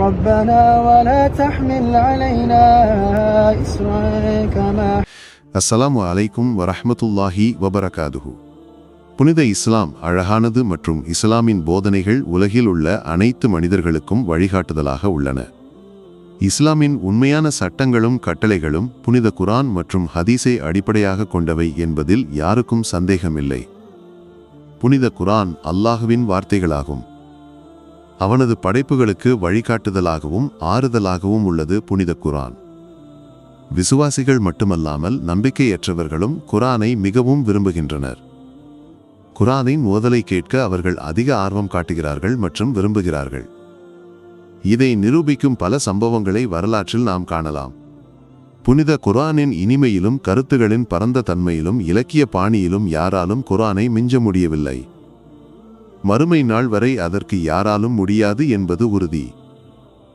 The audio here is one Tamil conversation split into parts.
ربنا ولا تحمل علينا إسرا كما அஸ்ஸலாமு அலைக்கும் வரஹ்மத்துல்லாஹி வபரகாதுஹு புனித இஸ்லாம் அழகானது மற்றும் இஸ்லாமின் போதனைகள் உலகில் உள்ள அனைத்து மனிதர்களுக்கும் வழிகாட்டுதலாக உள்ளன இஸ்லாமின் உண்மையான சட்டங்களும் கட்டளைகளும் புனித குரான் மற்றும் ஹதீஸை அடிப்படையாக கொண்டவை என்பதில் யாருக்கும் சந்தேகமில்லை புனித குரான் அல்லாஹுவின் வார்த்தைகளாகும் அவனது படைப்புகளுக்கு வழிகாட்டுதலாகவும் ஆறுதலாகவும் உள்ளது புனித குரான். விசுவாசிகள் மட்டுமல்லாமல் நம்பிக்கையற்றவர்களும் குரானை மிகவும் விரும்புகின்றனர். குரானின் ஓதலை கேட்க அவர்கள் அதிக ஆர்வம் காட்டுகிறார்கள் மற்றும் விரும்புகிறார்கள். இதை நிரூபிக்கும் பல சம்பவங்களை வரலாற்றில் நாம் காணலாம். புனித குரானின் இனிமையிலும் கருத்துகளின் பரந்த தன்மையிலும் இலக்கிய பாணியிலும் யாராலும் குரானை மிஞ்ச முடியவில்லை. மறுமை நாள் வரை அதற்கு யாராலும் முடியாது என்பது உறுதி.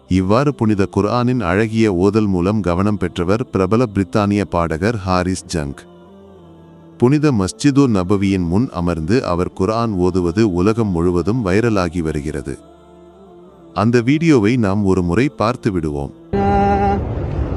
இவ்வாறு புனித குர்ஆனின் அழகிய ஓதல் மூலம் கவனம் பெற்றவர் பிரபல பிரித்தானிய பாடகர் ஹாரிஸ் ஜங்க். புனித மஸ்ஜிது நபவியின் முன் அமர்ந்து அவர் குர்ஆன் ஓதுவது உலகம் முழுவதும் வைரலாகி வருகிறது. அந்த வீடியோவை நாம் ஒரு முறை பார்த்து விடுவோம்.